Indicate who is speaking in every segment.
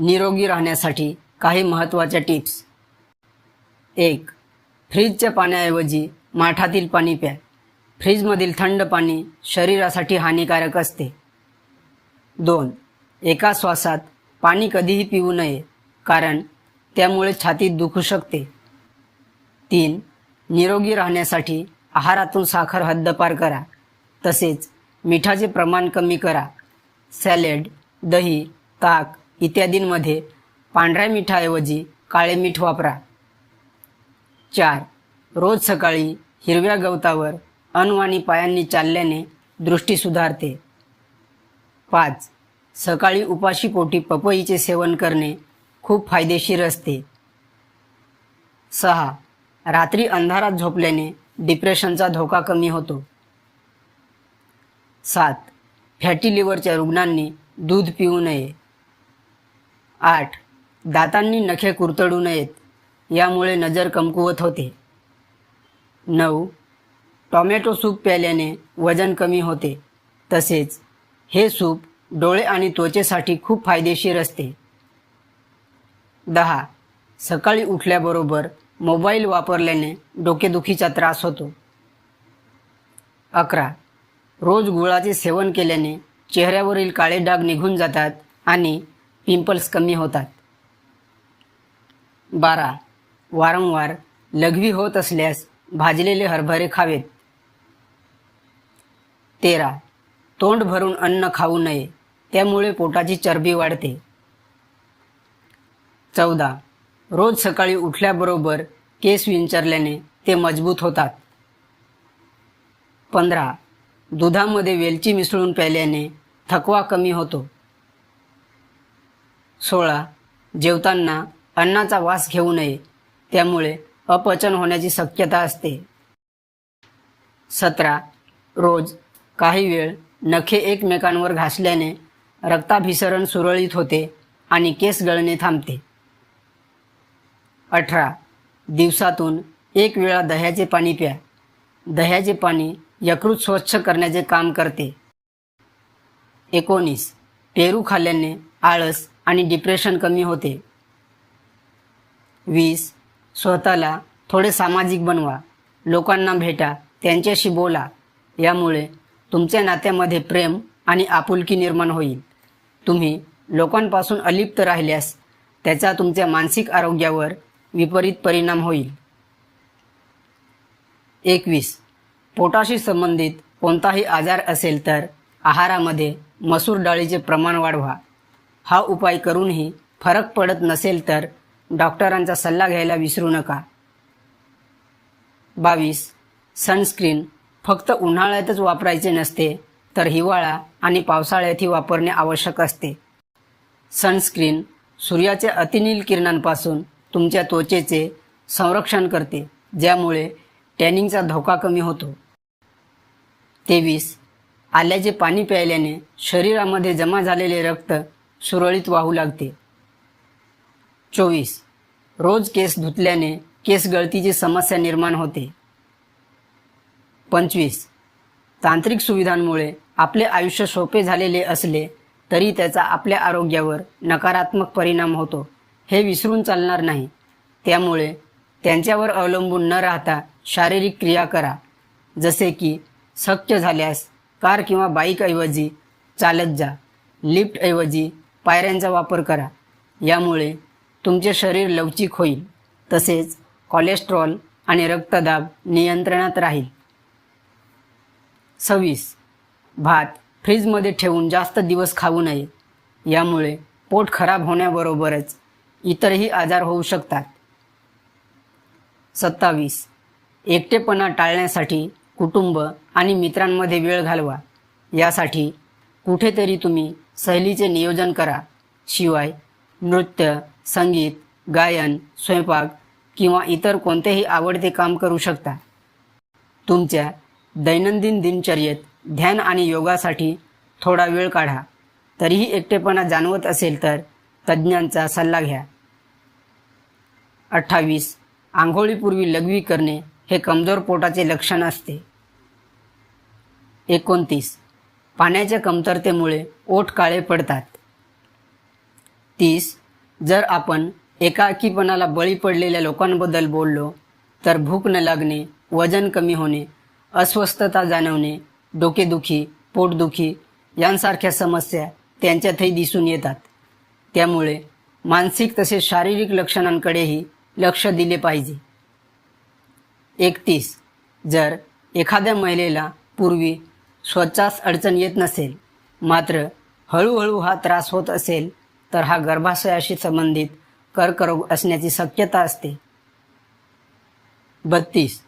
Speaker 1: निरोगी राहण्यासाठी काही महत्त्वाच्या टिप्स. एक फ्रीजच्या पाण्याऐवजी माठातील पाणी प्या. फ्रीजमधील थंड पाणी शरीरासाठी हानिकारक असते. दोन एका श्वासात पाणी कधीही पिऊ नये कारण त्यामुळे छातीत दुखू शकते. तीन निरोगी राहण्यासाठी आहारातून साखर हद्दपार करा. तसेच मिठाचे प्रमाण कमी करा. सॅलेड दही ताक इत्यादींमध्ये पांढऱ्या मिठाऐवजी काळे मीठ वापरा. चार. रोज सकाळी हिरव्या गवतावर अनवाणी पायांनी चालल्याने दृष्टी सुधारते. पाच. सकाळी उपाशी पोटी पपईचे सेवन करणे खूप फायदेशीर असते. सहा. रात्री अंधारात झोपल्याने डिप्रेशनचा धोका कमी होतो. सात. फॅटी लिव्हरच्या रुग्णांनी दूध पिऊ नये. आठ. दातांनी नखे कुरतडू नयेत यामुळे नजर कमकुवत होते. नऊ. टॉमॅटो सूप प्यायल्याने वजन कमी होते. तसेच हे सूप डोळे आणि त्वचेसाठी खूप फायदेशीर असते. दहा. सकाळी उठल्याबरोबर मोबाईल वापरल्याने डोकेदुखीचा त्रास होतो. अकरा. रोज गुळाचे सेवन केल्याने चेहऱ्यावरील काळे डाग निघून जातात आणि पिंपल्स कमी होतात. बारा. वारंवार लघवी होत असल्यास भाजलेले हरभरे खावेत. तेरा. तोंड भरून अन्न खाऊ नये त्यामुळे पोटाची चरबी वाढते. चौदा. रोज सकाळी उठल्याबरोबर केस विंचरल्याने ते मजबूत होतात. पंधरा. दुधामध्ये वेलची मिसळून प्यायल्याने थकवा कमी होतो. सोळा. जेवताना अन्नाचा वास घेऊ नये. त्यामुळे अपचन होण्याची शक्यता असते. सतरा. रोज काही वेळ नखे एकमेकांवर घासल्याने रक्ताभिसरण सुरळीत होते आणि केस गळणे थांबते. अठरा. दिवसातून एक वेळा दह्याचे पाणी प्या. दह्याचे पाणी यकृत स्वच्छ करण्याचे काम करते. एकोणीस. पेरू खाल्ल्याने आळस आणि डिप्रेशन कमी होते. वीस स्वतःला थोडे सामाजिक बनवा. लोकांना भेटा त्यांच्याशी बोला. यामुळे तुमच्या नात्यामध्ये प्रेम आणि आपुलकी निर्माण होईल. तुम्ही लोकांपासून अलिप्त राहिल्यास त्याचा तुमच्या मानसिक आरोग्यावर विपरीत परिणाम होईल. एकवीस पोटाशी संबंधित कोणताही आजार असेल तर आहारामध्ये मसूर डाळीचे प्रमाण वाढवा. हा उपाय करूनही फरक पडत नसेल तर डॉक्टरांचा सल्ला घ्यायला विसरू नका. बावीस. सनस्क्रीन फक्त उन्हाळ्यातच वापरायचे नसते तर हिवाळा आणि पावसाळ्यातही वापरणे आवश्यक असते. सनस्क्रीन सूर्याच्या अतिनील किरणांपासून तुमच्या त्वचेचे संरक्षण करते ज्यामुळे टॅनिंगचा धोका कमी होतो. तेवीस. आल्याचे पाणी प्यायल्याने शरीरामध्ये जमा झालेले रक्त सुरळीत वाहू लागते. चोवीस. रोज केस धुतल्याने केस गळतीची समस्या निर्माण होते. पंचवीस. तांत्रिक सुविधांमुळे आपले आयुष्य सोपे झालेले असले तरी त्याचा आपल्या आरोग्यावर नकारात्मक परिणाम होतो. हे विसरून चालणार नाही. त्यामुळे त्यांच्यावर अवलंबून न राहता शारीरिक क्रिया करा. जसे की शक्य झाल्यास कार किंवा बाईकऐवजी चालत जा. लिफ्टऐवजी पायऱ्यांचा वापर करा. यामुळे तुमचे शरीर लवचिक होईल. तसेच कोलेस्ट्रॉल आणि रक्तदाब नियंत्रणात राहील. सव्वीस. भात फ्रीजमध्ये ठेवून जास्त दिवस खाऊ नये. यामुळे पोट खराब होण्याबरोबरच इतरही आजार होऊ शकतात. सत्तावीस. एकटेपणा टाळण्यासाठी कुटुंब आणि मित्रांमध्ये वेळ घालवा. यासाठी कुठेतरी तुम्ही सहलीचे नियोजन करा. शिवाय नृत्य संगीत गायन स्वयंपाक किंवा इतर कोणतेही आवडते काम करू शकता. तुमच्या दैनंदिन दिनचर्येत ध्यान आणि योगासाठी थोडा वेळ काढा. तरीही एकटेपणा जाणवत असेल तर तज्ज्ञांचा सल्ला घ्या. अठ्ठावीस. आंघोळीपूर्वी लघवी करणे हे कमजोर पोटाचे लक्षण असते. एकोणतीस. पाण्याच्या कमतरतेमुळे ओठ काळे पडतात. तीस जर आपण एकाकीपणाला बळी पडलेल्या लोकांबद्दल बोललो तर भूक न लागणे वजन कमी होणे अस्वस्थता जाणवणे डोकेदुखी पोटदुखी यांसारख्या समस्या त्यांच्यातही दिसून येतात. त्यामुळे मानसिक तसेच शारीरिक लक्षणांकडेही लक्ष दिले पाहिजे. एकतीस जर एखाद्या महिलेला पूर्वी स्वच्छास अडचण येत नसेल. मात्र हळूहळू हा त्रास होत असेल तर हा गर्भाशयाशी संबंधित कर्करोग असण्याची शक्यता असते. बत्तीस.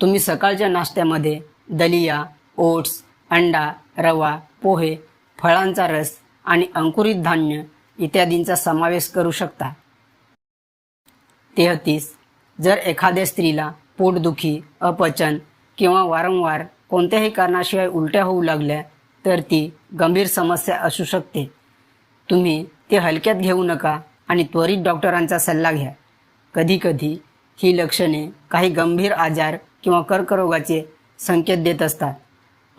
Speaker 1: तुम्ही सकाळच्या नाश्त्यामध्ये दलिया ओट्स अंडा रवा पोहे फळांचा रस आणि अंकुरित धान्य इत्यादींचा समावेश करू शकता. तेहतीस. जर एखाद्या स्त्रीला पोटदुखी अपचन किंवा वारंवार कोणत्याही कारणाशिवाय उलट्या होऊ लागल्या तर ती गंभीर समस्या असू शकते. तुम्ही ते हलक्यात घेऊ नका आणि त्वरित डॉक्टरांचा सल्ला घ्या. कधीकधी ही लक्षणे काही गंभीर आजार किंवा कर्करोगाचे संकेत देत असतात.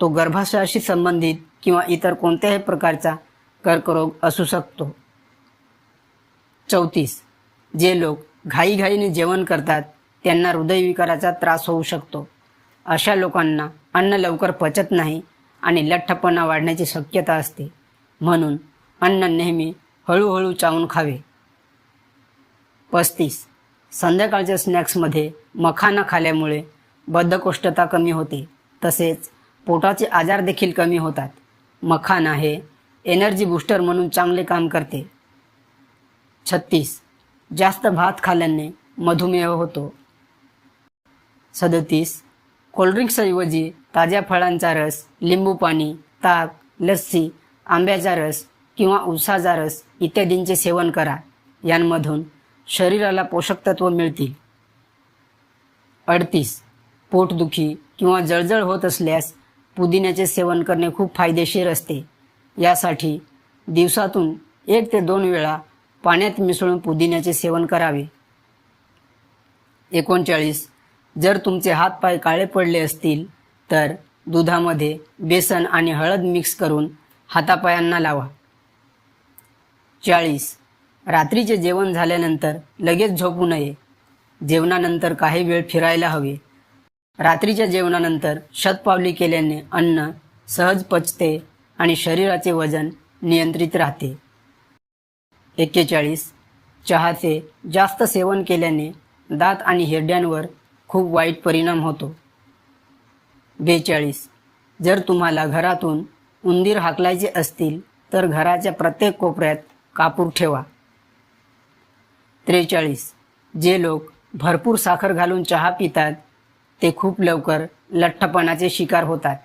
Speaker 1: तो गर्भाशयाशी संबंधित किंवा इतर कोणत्याही प्रकारचा कर्करोग असू शकतो. चौतीस. जे लोक घाईघाईने जेवण करतात त्यांना हृदयविकाराचा त्रास होऊ शकतो. अशा लोकांना अन्न लवकर पचत नाही आणि लठ्ठपणा वाढण्याची शक्यता असते. म्हणून अन्न नेहमी हळूहळू चावून खावे. पस्तीस. संध्याकाळच्या स्नॅक्समध्ये मखाना खाल्यामुळे बद्धकोष्ठता कमी होते. तसेच पोटाचे आजार देखील कमी होतात. मखाना हे एनर्जी बूस्टर म्हणून चांगले काम करते. छत्तीस. जास्त भात खाल्ल्याने मधुमेह होतो. सदतीस. कोल्ड्रिंक्सऐवजी ताज्या फळांचा रस लिंबू पाणी ताक लस्सी आंब्याचा रस किंवा उसाचा रस इत्यादींचे सेवन करा. यांमधून शरीराला पोषक तत्व मिळतील. अडतीस. पोटदुखी किंवा जळजळ होत असल्यास पुदिन्याचे सेवन करणे खूप फायदेशीर असते. यासाठी दिवसातून एक ते दोन वेळा पाण्यात मिसळून पुदिन्याचे सेवन करावे. एकोणचाळीस. जर तुमचे हातपाय काळे पडले असतील तर दुधामध्ये बेसन आणि हळद मिक्स करून हातापायांना लावा. चाळीस. रात्रीचे जेवण झाल्यानंतर लगेच झोपू नये. जेवणानंतर काही वेळ फिरायला हवे. रात्रीच्या जेवणानंतर शतपावली केल्याने अन्न सहज पचते आणि शरीराचे वजन नियंत्रित राहते. एक्केचाळीस. चहाचे जास्त सेवन केल्याने दात आणि हिरड्यांवर खूप वाईट परिणाम होतो. बेचाळीस. जर तुम्हाला घरातून उंदीर हाकलायचे असतील तर घराच्या प्रत्येक कोपऱ्यात कापूर ठेवा. त्रेचाळीस. जे लोक भरपूर साखर घालून चहा पितात ते खूप लवकर लठ्ठपणाचे शिकार होतात.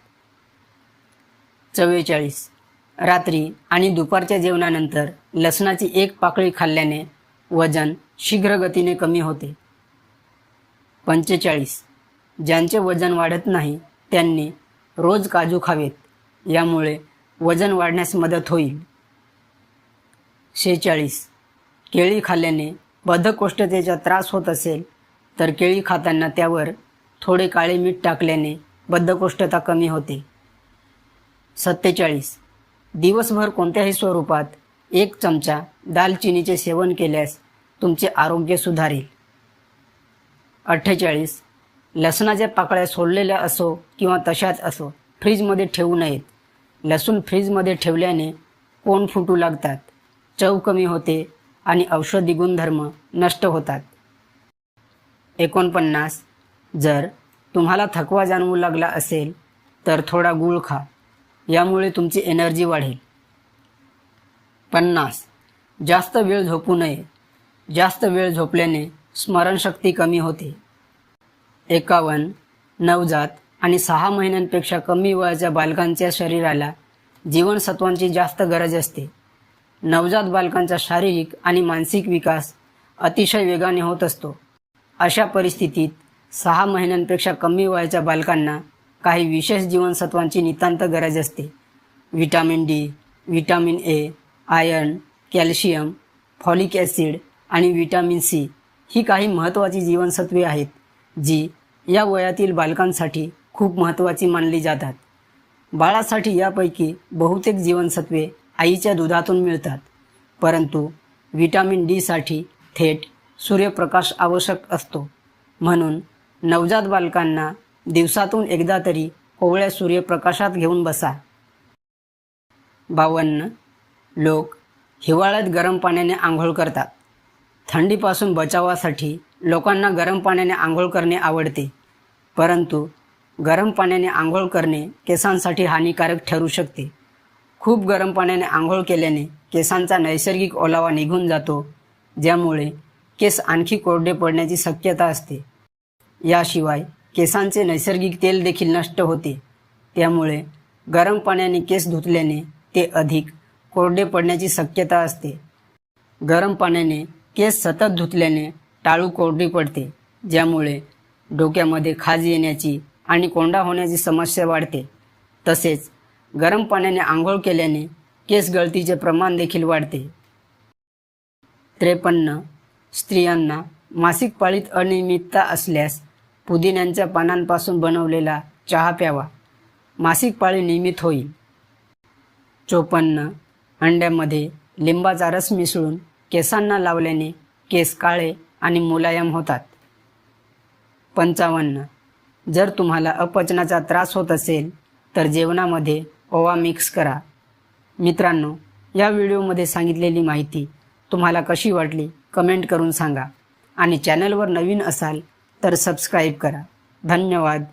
Speaker 1: चव्वेचाळीस. रात्री आणि दुपारच्या जेवणानंतर लसणाची एक पाकळी खाल्ल्याने वजन शीघ्र गतीने कमी होते. पंचेचाळीस. ज्यांचे वजन वाढत नाही त्यांनी रोज काजू खावेत. यामुळे वजन वाढण्यास मदत होईल. शेचाळीस केळी खाल्ल्याने बद्धकोष्ठतेचा त्रास होत असेल तर केळी खाताना त्यावर थोडे काळे मीठ टाकल्याने बद्धकोष्ठता कमी होते. सत्तेचाळीस. दिवसभर कोणत्याही स्वरूपात एक चमचा दालचिनीचे सेवन केल्यास तुमचे आरोग्य सुधारेल. अठ्ठेचाळीस. लसणाच्या पाकळ्या सोडलेल्या असो किंवा तशाच असो फ्रीजमध्ये ठेवू नयेत. लसूण फ्रीजमध्ये ठेवल्याने कोण फुटू लागतात? चव कमी होते आणि औषधी गुणधर्म नष्ट होतात. एकोणपन्नास. जर तुम्हाला थकवा जाणवू लागला असेल तर थोडा गूळ खा. यामुळे तुमची एनर्जी वाढेल. पन्नास. जास्त वेळ झोपू नये. जास्त वेळ झोपल्याने स्मरणशक्ती कमी होते. एकावन्न नवजात आणि सहा महिन्यांपेक्षा कमी वयाच्या बालकांच्या शरीराला जीवनसत्वांची जास्त गरज असते. नवजात बालकांचा शारीरिक आणि मानसिक विकास अतिशय वेगाने होत असतो. अशा परिस्थितीत सहा महिन्यांपेक्षा कमी वयाच्या बालकांना काही विशेष जीवनसत्वांची नितांत गरज असते. Vitamin D vitamin A iron calcium folic acid आणि विटॅमिन सी ही काही महत्त्वाची जीवनसत्वे आहेत जी या वयातील बालकांसाठी खूप महत्त्वाची मानली जातात. बाळासाठी यापैकी बहुतेक जीवनसत्वे आईच्या दुधातून मिळतात परंतु व्हिटॅमिन डीसाठी थेट सूर्यप्रकाश आवश्यक असतो. म्हणून नवजात बालकांना दिवसातून एकदा तरी कोवळ्या सूर्यप्रकाशात घेऊन बसा. बावन्न. लोक हिवाळ्यात गरम पाण्याने आंघोळ करतात. थंडीपासून बचावासाठी लोकांना गरम पाण्याने आंघोळ करणे आवडते. परंतु गरम पाण्याने आंघोळ करणे केसांसाठी हानिकारक ठरू शकते. खूप गरम पाण्याने आंघोळ केल्याने केसांचा नैसर्गिक ओलावा निघून जातो ज्यामुळे केस आणखी कोरडे पडण्याची शक्यता असते. याशिवाय केसांचे नैसर्गिक तेल देखील नष्ट होते. त्यामुळे गरम पाण्याने केस धुतल्याने ते अधिक कोरडे पडण्याची शक्यता असते. गरम पाण्याने केस सतत धुतल्याने टाळू कोरडी पडते ज्यामुळे डोक्यामध्ये खाज येण्याची आणि कोंडा होण्याची समस्या वाढते. तसेच गरम पाण्याने आंघोळ केल्याने केस गळतीचे प्रमाण देखील वाढते. त्रेपन्न. स्त्रियांना मासिक पाळीत अनियमितता असल्यास पुदिन्यांच्या पानांपासून बनवलेला चहा प्यावा. मासिक पाळी नियमित होईल. चोपन्न. अंड्यामध्ये लिंबाचा रस मिसळून केसांना लावल्याने केस काळे आणि मुलायम होतात. पंचावन्न. जर तुम्हाला अपचनाचा त्रास होत असेल तर जेवणामध्ये ओवा मिक्स करा. मित्रांनो या व्हिडिओमध्ये सांगितलेली माहिती तुम्हाला कशी वाटली कमेंट करून सांगा. आणि चॅनलवर नवीन असाल तर सबस्क्राईब करा. धन्यवाद.